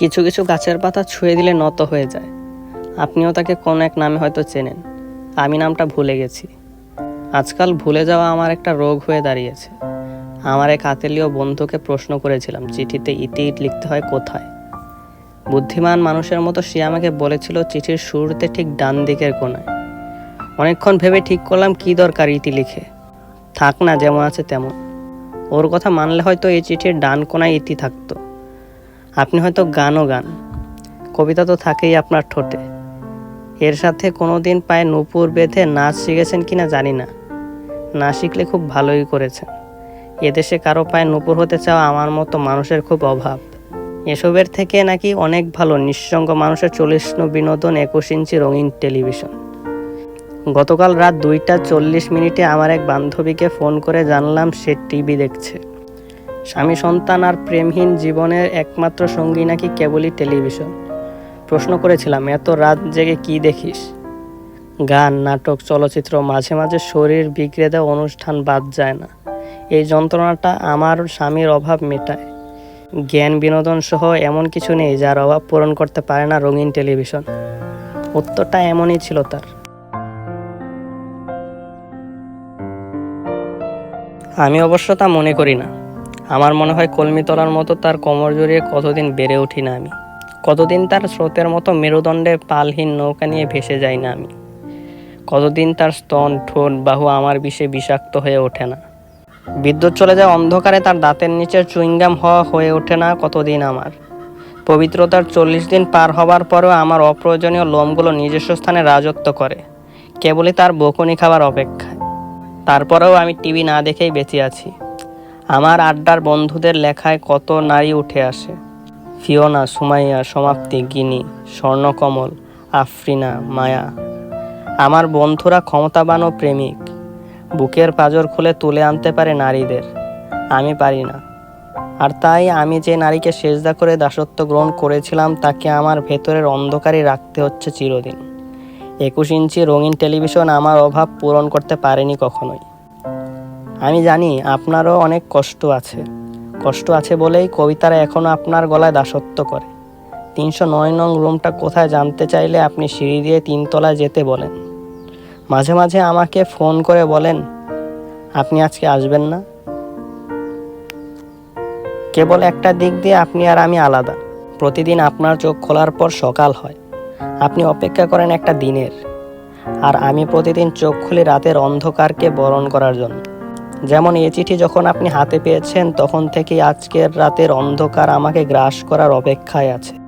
কিছু কিছু গাছের পাতা ছুঁয়ে দিলে নত হয়ে যায়। আপনিও তাকে কোন এক নামে হয়তো চেনেন। আমি নামটা ভুলে গেছি। আজকাল ভুলে যাওয়া আমার একটা রোগ হয়ে দাঁড়িয়েছে। আমার এক আতেলীয় বন্ধুকে প্রশ্ন করেছিলাম, চিঠিতে ইতি লিখতে হয় কোথায়? বুদ্ধিমান মানুষের মতো সে আমাকে বলেছিল, চিঠির শুরুতে ঠিক ডান দিকের কোনায়। অনেকক্ষণ ভেবে ঠিক করলাম, কি দরকার ইতি লিখে? থাক না, যেমন আছে তেমন। ওর কথা মানলে হয়তো এই চিঠির ডান কোনায় ইতি থাকতো। আপনি হয়তো গানও গান। কবিতা তো থাকেই আপনার ঠোঁটে। এর সাথে কোনো দিন পায়ে নূপুর বেঁধে নাচ শিখেছেন কি না জানি না। না শিখলে খুব ভালোই করেছেন। এদেশে কারও পায়ে নূপুর হতে চাওয়া আমার মতো মানুষের খুব অভাব। এসবের থেকে নাকি অনেক ভালো নিঃসঙ্গ মানুষের চল্লিশনো বিনোদন একুশ ইঞ্চি রঙিন টেলিভিশন। গতকাল রাত দুইটা চল্লিশ মিনিটে আমার এক বান্ধবীকে ফোন করে জানলাম সে টিভি দেখছে। স্বামী, সন্তান আর প্রেমহীন জীবনের একমাত্র সঙ্গী নাকি কেবলই টেলিভিশন? প্রশ্ন করেছিলাম, এত রাত জেগে কি দেখিস? গান, নাটক, চলচ্চিত্র, মাঝে মাঝে শরীর বিগড়ে দেওয়া অনুষ্ঠান বাদ যায় না। এই যন্ত্রণাটা আমার স্বামীর অভাব মেটায়। জ্ঞান বিনোদন সহ এমন কিছু নেই যার অভাব পূরণ করতে পারে না রঙিন টেলিভিশন। উত্তরটা এমনই ছিল তার। আমি অবশ্য তা মনে করি না। আমার মনে হয় কলমি তলার মতো তার কোমর জড়িয়ে কতদিন বেড়ে উঠি না আমি। কতদিন তার স্রোতের মতো মেরুদণ্ডে পালহীন নৌকা নিয়ে ভেসে যাই না আমি। কতদিন তার স্তন, ঠোঁট, বাহু আমার বিষে বিষাক্ত হয়ে ওঠে না। বিদ্যুৎ চলে যায় অন্ধকারে তার দাঁতের নিচে চুইংগাম হওয়া হয়ে ওঠে না কতদিন আমার। পবিত্রতার চল্লিশ দিন পার হবার পরেও আমার অপ্রয়োজনীয় লোমগুলো নিজস্ব স্থানে রাজত্ব করে। কেবলই তার বকুনি খাবার অপেক্ষায়। তারপরেও আমি টিভি না দেখেই বেঁচে আছি। আমার আড্ডার বন্ধুদের লেখায় কত নারী উঠে আসে। ফিওনা, সুমাইয়া, সমাপ্তি, গিনি, স্বর্ণকমল, আফরিনা, মায়া। আমার বন্ধুরা ক্ষমতাবান ও প্রেমিক। বুকের পাজর খুলে তুলে আনতে পারে নারীদের। আমি পারি না। আর তাই আমি যে নারীকে সেজদা করে দাসত্ব গ্রহণ করেছিলাম, তাকে আমার ভেতরের অন্ধকারে রাখতে হচ্ছে চিরদিন। একুশ ইঞ্চি রঙিন টেলিভিশন আমার অভাব পূরণ করতে পারেনি কখনোই। আমি জানি আপনারও অনেক কষ্ট আছে। কষ্ট আছে বলেই কবিতারা এখনও আপনার গলায় দাসত্ব করে। তিনশো নয় নং রুমটা কোথায় জানতে চাইলে আপনি সিঁড়ি দিয়ে তিনতলায় যেতে বলেন। মাঝে মাঝে আমাকে ফোন করে বলেন, আপনি আজকে আসবেন না? কেবল একটা দিক দিয়ে আপনি আর আমি আলাদা। প্রতিদিন আপনার চোখ খোলার পর সকাল হয়। আপনি অপেক্ষা করেন একটা দিনের। আর আমি প্রতিদিন চোখ খুলি রাতের অন্ধকারকে বরণ করার জন্য। যেমন এই চিঠি যখন আপনি হাতে পেয়েছেন, তখন থেকেই আজকের রাতের অন্ধকার আমাকে গ্রাস করার অপেক্ষায় আছে।